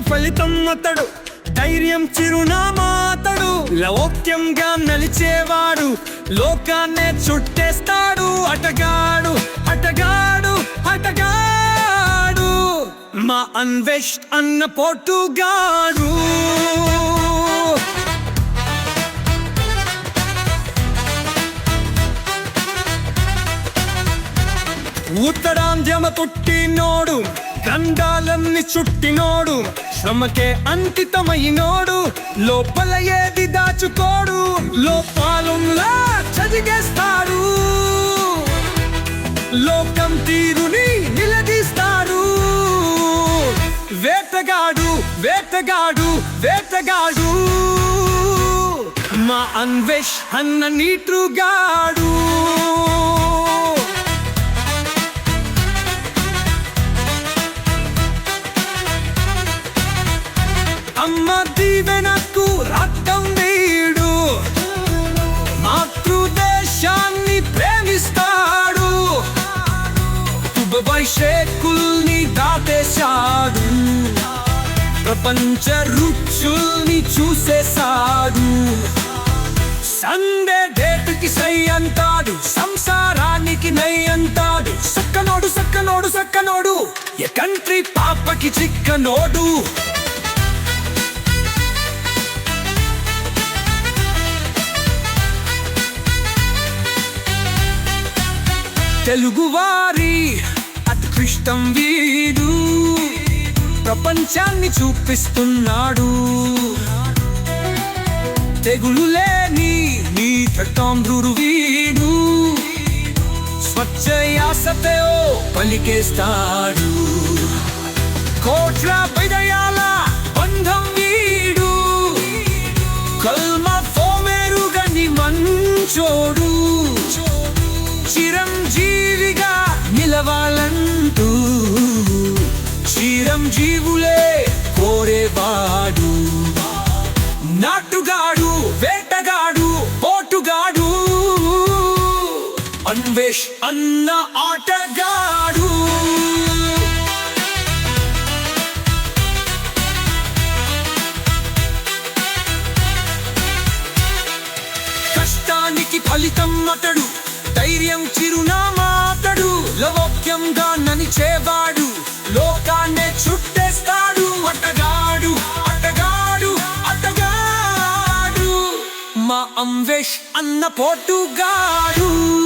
ఫలితం అతడు ధైర్యం చిరునామా అతడు లౌక్యంగా నలిచేవాడు లోకాన్నే చుట్టేస్తాడు. అటగాడు అటగాడు అటగాడు. మా అన్వేష్ అన్న పోటుగాడు. ఉత్తరాంధ్యమ పుట్టినోడు దండాలన్నీ చుట్టినోడు. శ్రమకే అంకితమైనోడు లోపల ఏది దాచుకోడు లోపాలున్నా చదిగేస్తాడు. లోకం తీరుని నిలదీస్తాడు. వేటగాడు వేటగాడు వేటగాడు. మా అన్వేష్ అన్న నీట్రుగాడు. అమ్మ దీవెనకు రక్తం వేయుడు మాతృదేశాన్ని ప్రేమిస్తాడు. వైశేకుల్ని దాటేశాడు. ప్రపంచ రుచుల్ని చూసేశాడు. సందే డేట్కి సై అంటాడు సంసారానికి నై అంటాడు. సక్కనోడు సక్కనోడు సక్కనోడు ఎ కంట్రీ పాపకి చిక్కనోడు. తెలుగువారి అత్కృష్టం వీడు. ప్రపంచాన్ని చూపిస్తున్నాడు. తెగులు లేని నీ తటాంధ్రుడు వీడు. స్వచ్ఛ పలికేస్తాడు. కోట్ల పైదయాల బంధం వీడు. కల్మ ఫోమేరుగని మంచోడు. నిలవాలంటూ చిరంజీవులే కోరేవాడు. నాటుగాడు వేటగాడు పోటుగాడు అన్వేష్ అన్న ఆటగాడు. కష్టానికి ఫలితం అతడు ధైర్యం చిరునామా లవోక్యంగా లోకాన్ని లోకాన్నే చుట్టేస్తాడు. అట్టగాడు అట్టగాడు అట్టగాడు మా అంవేష్ అన్న పోటుగాడు.